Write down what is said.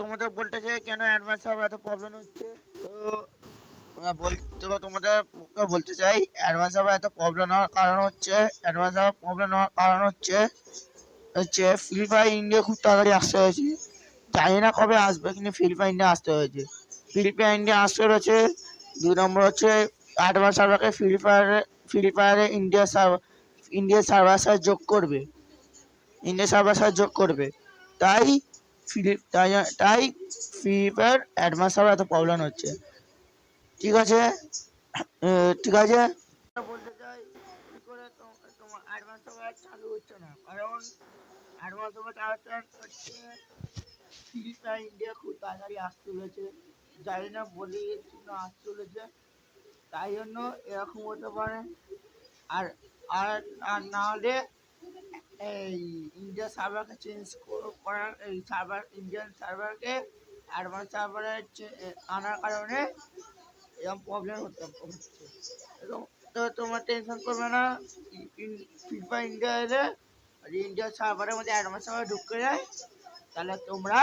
তোমাদের বলতে চাই, কেন অ্যাডভান্স সার্ভার এত প্রবলেম হচ্ছে? তো বলতে তোমাদের বলতে চাই অ্যাডভান্স সার্ভার এত প্রবলেম হওয়ার কারণ হচ্ছে অ্যাডভান্স সার্ভার প্রবলেম হওয়ার কারণ হচ্ছে হচ্ছে ফ্রি ফায়ার ইন্ডিয়া খুব তাড়াতাড়ি আসতে হয়েছে। জানি না কবে আসবে, কিন্তু ফ্রি ফায়ার ইন্ডিয়া আসতে হয়েছে। ফ্রি ফায়ার ইন্ডিয়া আসতে হয়েছে দুই নম্বর হচ্ছে অ্যাডভান্স সার্ভারকে ফ্রি ফায়ারে ফ্রি ফায়ারে ইন্ডিয়া সার্ভার ইন্ডিয়া সার্ভার যোগ করবে। ইন্ডিয়া সার্ভার যোগ করবে। তাই ফ্রি তাই ফায়ার অ্যাডভান্স সার্ভার এত প্রবলেম হচ্ছে। ঠিক আছে? ঠিক আছে? বলতে চাই, কি করে তোমার অ্যাডভান্স সার্ভার চালু হচ্ছে না? কারণ অ্যাডভান্স সার্ভার চালাতে হচ্ছে ফায়ার ইন্ডিয়া খুব তাড়াতাড়ি আসতে চলেছে। জানি না বলে জন্য আসতে চলেছে। তাই জন্য এরকম হতে পারে। আর আর আর না হলে এই ইন্ডিয়া সার্ভারকে চেঞ্জ করার, এই সার্ভার ইন্ডিয়ান সার্ভারকে অ্যাডভান্স সার্ভারে আনার কারণে এরকম প্রবলেম হতে হচ্ছে। তো তোমার টেনশন করবে না ফিফা ইন্ডিয়া এলে ইন্ডিয়ার ইন্ডিয়া সার্ভারের মধ্যে অ্যাডভান্স সার্ভার ঢুকে যায়, তাহলে তোমরা